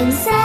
inside.